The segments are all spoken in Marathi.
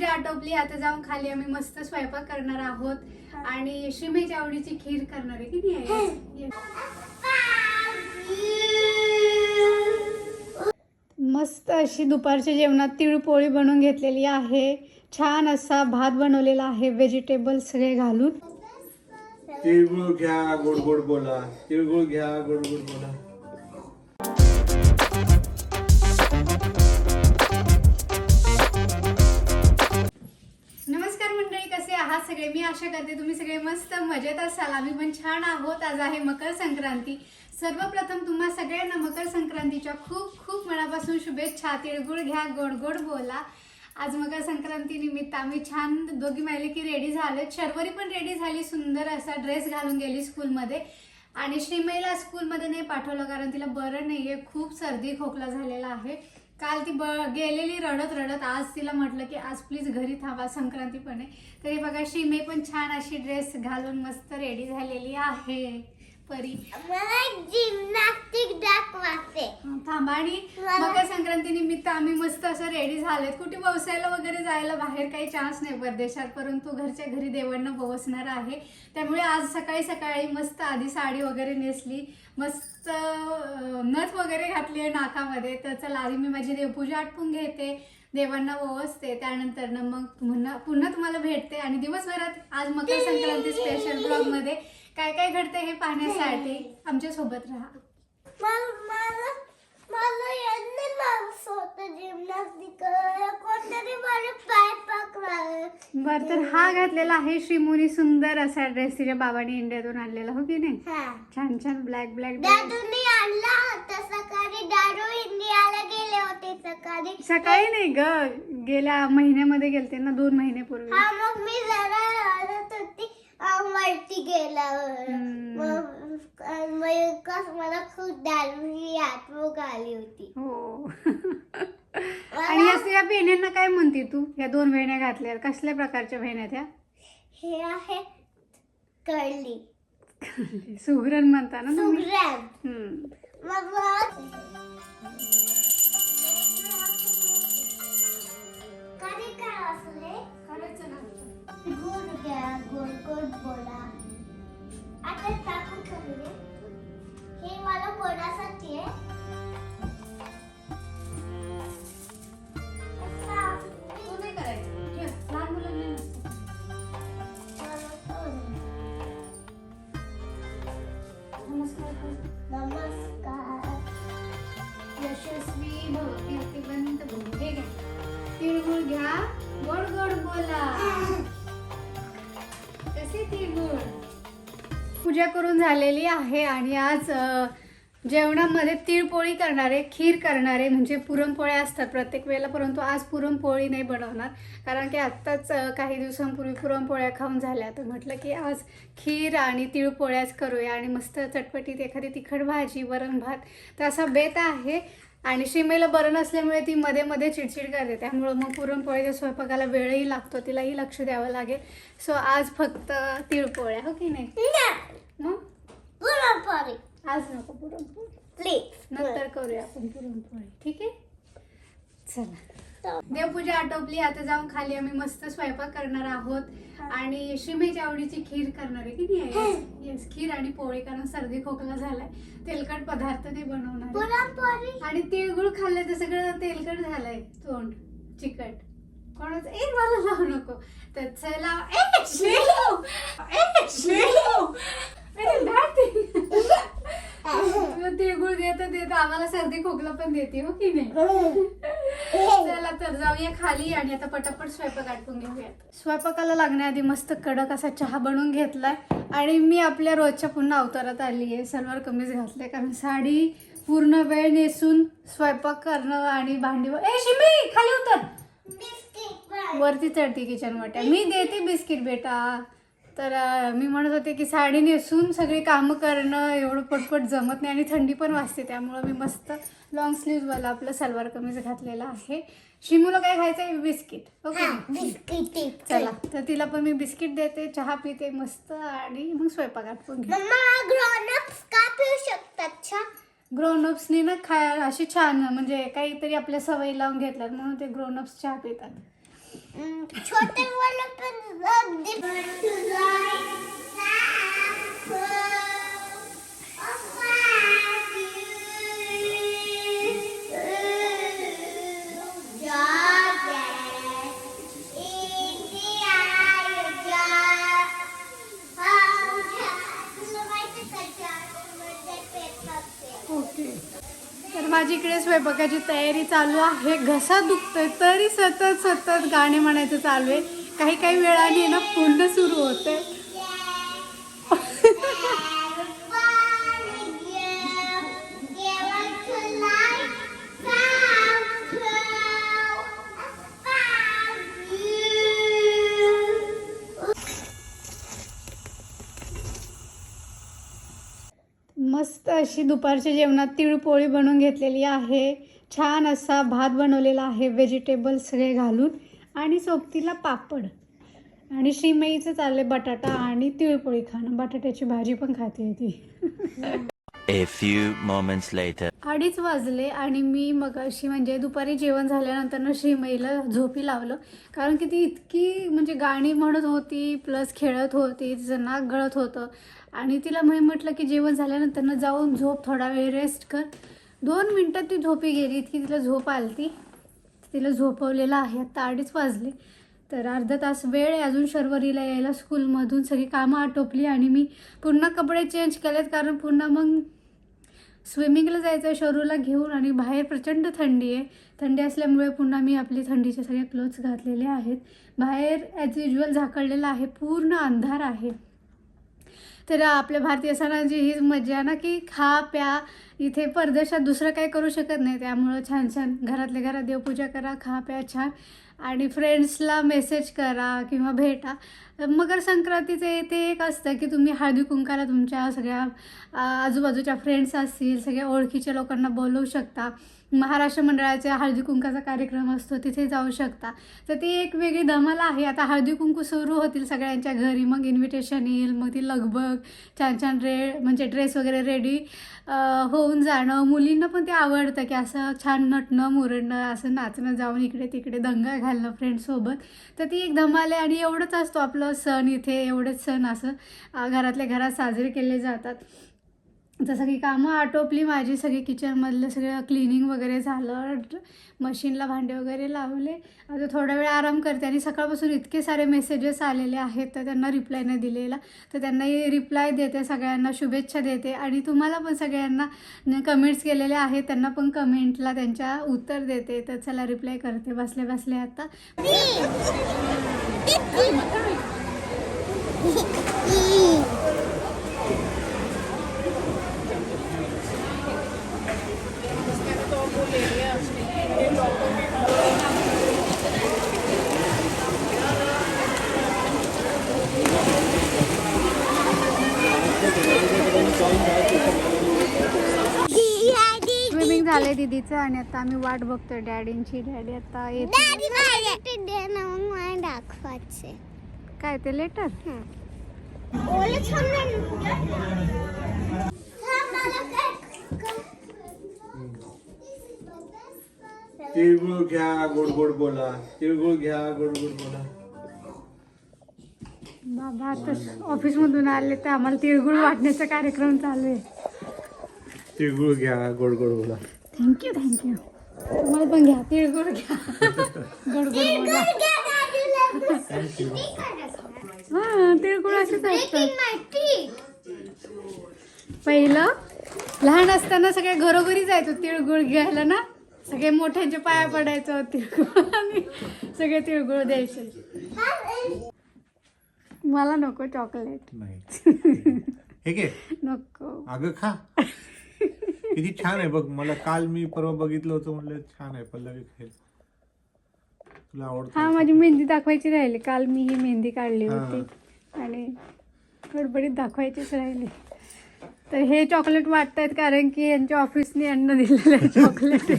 देवपूजा आटोपली आता जाऊन खाली आम्ही मस्त स्वयंपाक करणार आहोत. आणि शिमेच्या आवडीची खीर करणार आहे किती आहे. मस्त अशी दुपारच्या जेवणात तिळपोळी बनवून घेतलेली आहे. छान असा भात बनवलेला आहे व्हेजिटेबल सगळे घालून. तिळगुळ घ्या गोड गोड बोला. तिळगुळ घ्या गोड गोड बोला. आहात सगळे मी आशा करते तुम्ही सगळे मस्त मजेत असाल. आम्ही पण छान आहोत. आज आहे मकर संक्रांती. सर्वप्रथम तुम्हा सगळ्यांना मकर संक्रांतीच्या खूप खूप मनापासून शुभेच्छा. तिळगुळ घ्या गोड गोड बोला. आज मकर संक्रांती निमित्त आम्ही छान दोघी माहिले की रेडी झालो शर्वरी पण रेडी झाली. सुंदर असा ड्रेस घालून गेली स्कूलमध्ये आणि श्रीमईला स्कूलमध्ये नाही पाठवलं कारण तिला बरं नाही आहे खूप सर्दी खोकला झालेला आहे. काल ती ब गेलेली रडत रडत आज तिला म्हटलं की आज प्लीज घरी थांबा संक्रांती पण आहे तरी बघा शिमे पण छान अशी ड्रेस घालून मस्त रेडी झालेली आहे. परी. मला जिमनास्टिक दाखवायचे थांबा आणि मकर संक्रांती निमित्त आम्ही मस्त असं रेडी झालेत. कुठे व्यवसायाला वगैरे जायला बाहेर काही चान्स नाही परदेशात परंतु घरच्या घरी देवांना बवसणार आहे. त्यामुळे आज सकाळी सकाळी मस्त आधी साडी वगैरे नेसली. मस्त नथ वगैरे घातली आहे नाकामध्ये. तर चला आधी मी माझी देवपूजा आटपून घेते. देवांना ओवसते त्यानंतर ना मग पुन्हा पुन्हा तुम्हाला भेटते. आणि दिवसभरात आज मकर संक्रांती स्पेशल ब्लॉगमध्ये. काय काय घडते हे पाहण्यासाठी? आमच्यासोबत राहा. मला जिमनास्टिक कोणतरी पाय पकडायला बर तर हा घातलेला आहे श्रीमुनी सुंदर असा ड्रेस तिच्या बाबांनी इंडियातून आणलेला हो की नाही? हा. छान छान ब्लॅक ब्लॅक दादूने आणला होता सकाळी इंडियाला गेले होते सकाळी. सकाळी नाही ग गेल्या महिन्यामध्ये गेलते ना दोन महिन्यापूर्वी हा मग मी जरा रडत होती. वरती गेल्यावर. मग मग मला खूप दारूची आठवण आली होती. हो. आणि या या बहिणींना काय म्हणते तू? या दोन बहिण्या घातल्या. कसल्या प्रकारच्या बहिण्या त्या हे आहे कर्ली सुगरण म्हणता ना तुम्ही? हम्म. मग कधी काय नमस्कार. यशस्वी भव कीर्तिवंत भव तिळगुळ घ्या गोड गोड बोला कसे तिळगुळ पूजा करून झालेली आहे आणि आज जेवणामध्ये तिळपोळी करणारे खीर करणारे म्हणजे पुरणपोळ्या असतात प्रत्येक वेळेला परंतु आज पुरणपोळी नाही बनवणार. कारण की आत्ताच काही दिवसांपूर्वी पुरणपोळ्या खाऊन झाल्या. तर म्हटलं की आज खीर आणि तिळपोळ्याच करूया आणि मस्त चटपटीत एखादी तिखट भाजी वरण भात तर असा बेत आहे. आणि शिमेला बरं नसल्यामुळे ती मध्ये मध्ये चिडचिड करते. त्यामुळं मग पुरणपोळीच्या स्वयंपाकाला वेळही लागतो. तिलाही लक्ष द्यावं लागेल. सो आज फक्त तिळपोळ्या हो की नाही? मग? पुरणपोळी. आज नको पुरणपोळी. प्लीज नंतर करूया आपण पुरणपोळी. ठीक आहे? चला. देवपूजा आटोपली आता जाऊन खाली आम्ही मस्त स्वयंपाक करणार आहोत. आणि शिमेच्या आवडीची खीर करणार आहे किती आहे येस खीर आणि पोळी कारण सर्दी खोकला झालाय. तेलकट पदार्थ नाही बनवणार आणि तिळगुळ खाल्लं तर सगळं तेलकट झालंय. तोंड चिकट. कोणाच? ए मला लावू नको. तर चला तिळगुळ देत देत आम्हाला सर्दी खोकला पण देते हो की नाही? चला तर जाऊया खाली आणि आता पटापट स्वयंपाक आटपून घेऊयात. स्वयंपाकाला लागण्याआधी मस्त कडक असा चहा बनवून घेतलाय. आणि मी आपल्या रोजच्या पुन्हा अवतारात आली आहे सलवार कमीज घातले कारण साडी पूर्ण वेळ नेसून स्वयंपाक करणं आणि भांडी ए शिमी खाली उतर. वरती चढते किचन वाट्या. मी देते बिस्किट बेटा. तर मी म्हणत होते की साडी नेसून सगळी कामं करणं एवढं पटपट जमत नाही आणि थंडी पण वाजते त्यामुळं मी मस्त लॉंग स्लीव्हवाला आपलं सलवार कमीज घातलेला आहे. शिमूला काय खायचं आहे बिस्किट. ओके? बिस्किट चला तर तिला पण मी बिस्किट देते चहा पिते मस्त आणि मग स्वयंपाक आटपून घेते. मम्मा ग्रोनअप्स का पिऊ शकतात ग्रोनअप्सनी ना खा अशी छान म्हणजे काहीतरी आपल्या सवयी लावून घेतल्यात म्हणून ते ग्रोनअप्स चहा पितात. ছোটবেলা इकडे स्वयंपाकाची तयारी चालू आहे. घसा दुखतोय तरी सतत सतत गाणे म्हणायचं चालू आहे. काही काही वेळाने ना पूर्ण सुरू होतंय. मस्त अशी दुपारच्या जेवणात तिळपोळी बनवून घेतलेली आहे. छान असा भात बनवलेला आहे व्हेजिटेबल सगळे घालून. आणि सोबतीला पापड. आणि श्रीमईचं चाललंय बटाटा आणि तिळपोळी खाणं. बटाट्याची भाजी पण खाते ती. A few moments later. अडीच वाजले आणि मी मग अशी म्हणजे दुपारी जेवण झाल्यानंतर ना श्रीमईला झोपी लावलं. कारण की ती इतकी म्हणजे गाणी म्हणत होती प्लस खेळत होती तिचं नाक गळत होतं. आणि तिला मी म्हटलं की जेवण झाल्यानंतर ना जाऊन झोप थोडा वेळ रेस्ट कर. दोन मिनटात ती झोपी गेली इतकी तिला झोप आलती. तिला झोपवलेलं आहे आता अडीच वाजले. तर अर्धा तास वेळ आहे अजून शर्वरीला यायला स्कूलमधून सगळी कामं आटोपली आणि मी पुन्हा कपडे चेंज केलेत कारण पुन्हा मग स्विमिंगला जायचं आहे शरूला घेऊन आणि बाहेर प्रचंड थंडी आहे. थंडी असल्यामुळे पुन्हा मी आपली थंडीचे सगळे क्लोथ्स घातलेले आहेत. बाहेर ॲज युजल झाकळलेलं आहे पूर्ण अंधार आहे. तर आपल्या भारतीय सणांची हीच मजा आहे ना की खा प्या. इथे परदेशात दुसरं काही करू शकत नाही. त्यामुळं छान छान घरातल्या घरात देवपूजा करा खा प्या छान. आणि फ्रेंड्सला मेसेज करा किंवा भेटा. मकर संक्रांतीचं ते एक असतं की तुम्ही हळदी कुंकाला तुमच्या सगळ्या आजूबाजूच्या फ्रेंड्स असतील सगळ्या ओळखीच्या लोकांना बोलवू शकता. महाराष्ट्र मंडळाच्या हळदी कुंकाचा कार्यक्रम असतो तिथे जाऊ शकता. तर ती एक वेगळी धमाल आहे. आता हळदी कुंकू सुरू होतील सगळ्यांच्या घरी. मग इन्व्हिटेशन येईल मग ती लगबग छान छान रे म्हणजे ड्रेस वगैरे रेडी होऊन जाणं. मुलींना पण ते आवडतं की असं छान नटणं मुरडणं असं नाचणं जाऊन इकडे तिकडे दंगा घालणं फ्रेंड्ससोबत तर ती एक धमाल आहे आणि एवढंच असतो आपलं सण इथे. एवढेच सण असं घरातल्या घरात साजरे केले जातात. तर सगळी कामं आटोपली माझी सगळी किचनमधलं सगळं क्लिनिंग वगैरे झालं मशीनला भांडे वगैरे लावले. आता थोडा वेळ आराम करते आणि सकाळपासून इतके सारे मेसेजेस आलेले आहेत तर त्यांना रिप्लाय नाही दिलेला. तर त्यांनाही रिप्लाय देते सगळ्यांना शुभेच्छा देते. आणि तुम्हाला पण सगळ्यांना कमेंट्स केलेले आहेत त्यांना पण कमेंटला त्यांच्या उत्तर देते. तर चला रिप्लाय करते बसले बसले आता. स्विमिंग झालंय दिदीचं आणि आता आम्ही वाट बघतोय. डॅडींची डॅडी आता येते. दाखवायचे. काय ते लेटर तिळगुळ घ्या गोड गोड बोला. तिळगुळ घ्या गोड गोड बोला. बाबा आता ऑफिसमधून आले तर आम्हाला तिळगुळ वाटण्याचा कार्यक्रम चालू आहे. तिळगुळ घ्या गोड गोड बोला थँक्यू थँक्यू तुम्हाला पण घ्या तिळगुळ घ्या. गोड गोड बोला. हा तिळगुळ असेच असतात. पहिलं लहान असताना सगळे घरोघरी जायचो तिळगुळ घ्यायला ना? सगळे मोठ्यांचे पाया पडायचो तिळगुळ आणि सगळे तिळगुळ द्यायचे. मला नको चॉकलेट. नाही. हे नको. अगं खा. किती छान आहे बघ. मला काल मी परवा बघितलं होतं म्हणलं छान आहे पल्लवी खाईल. तुला हा आवडतं माझी मेहंदी दाखवायची राहिली. काल मी ही मेहंदी काढली हा. होती. आणि गडबडीत दाखवायचीच राहिली. तर हे चॉकलेट वाटतायत कारण की यांच्या ऑफिसने यांना दिलेलं आहे चॉकलेट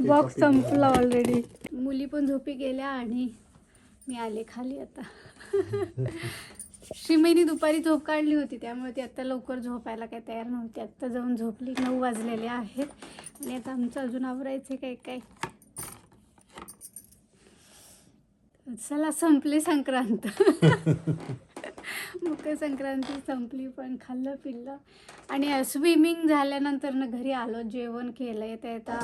बॉक्स संपला ऑलरेडी मुली पण झोपी गेल्या आणि मी आले खाली आता. श्रीमईनी दुपारी झोप काढली होती त्यामुळे ती आत्ता लवकर झोपायला काही तयार नव्हती. आत्ता जाऊन झोपली. नऊ वाजलेले आहेत. आणि आता आमचं अजून आवरायचं काय काय? चला संपली संक्रांत. मकर संक्रांती संपली पण खाल्लं पिल्लं. आणि स्विमिंग झाल्यानंतर ना घरी आलो जेवण केलं. येता येता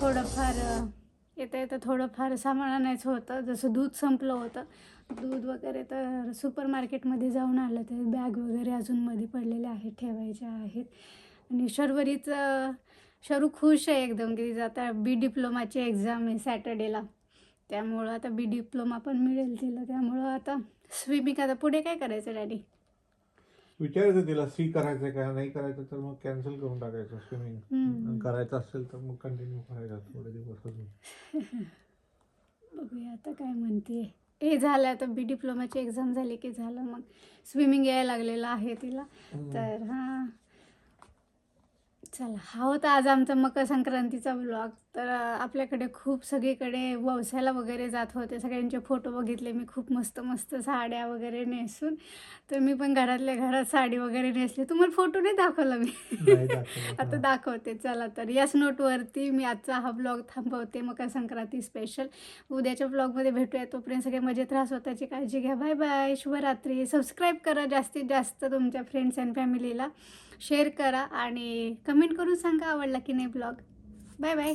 थोडंफार येता येतं थोडंफार सामान आणायचं होतं. जसं दूध संपलं होतं. दूध वगैरे तर सुपर मार्केटमध्ये जाऊन आलं. ते बॅग वगैरे अजून मध्ये पडलेले आहेत ठेवायच्या आहेत. आणि शर्वरीचं शरू खुश आहे एकदम की तिचं आता बी डिप्लोमाची एक्झाम आहे सॅटर्डेला. त्यामुळं आता बी डिप्लोमा पण मिळेल तिला. त्यामुळं आता स्विमिंग आता पुढे काय करायचं डॅडी विचारायचं तिला सी करायचं का नाही करायचं तर मग कॅन्सल करून टाकायचं स्विमिंग. करायचं असेल तर मग कंटिन्यू करायचं थोडे दिवस अजून. बघूया आता काय म्हणते हे झालं आता बी डिप्लोमाची एक्झाम झाली की झालं मग स्विमिंग यायला लागलेलं आहे तिला. तर हां. चला हा होता आज आमचा मकर संक्रांतीचा ब्लॉग तर आपल्याकडे खूप सगळीकडे व्यवसायाला वगैरे जात होते. सगळ्यांचे फोटो बघितले मी. खूप मस्त मस्त साड्या वगैरे नेसून. तर मी पण घरातल्या घरात साडी वगैरे नेसली. तुम्हाला फोटो नाही दाखवला मी. आता दाखवते. चला तर. याच नोटवरती मी आजचा हा ब्लॉग थांबवते. मकर संक्रांती स्पेशल उद्याच्या ब्लॉगमध्ये भेटूया. तोपर्यंत सगळे मजेत राहा. स्वतःची काळजी घ्या. बाय बाय शुभरात्री. सबस्क्राईब करा जास्तीत जास्त तुमच्या फ्रेंड्स अँड फॅमिलीला शेअर करा आणि कमेंट करून सांगा आवडला की नाही ब्लॉग. Bye bye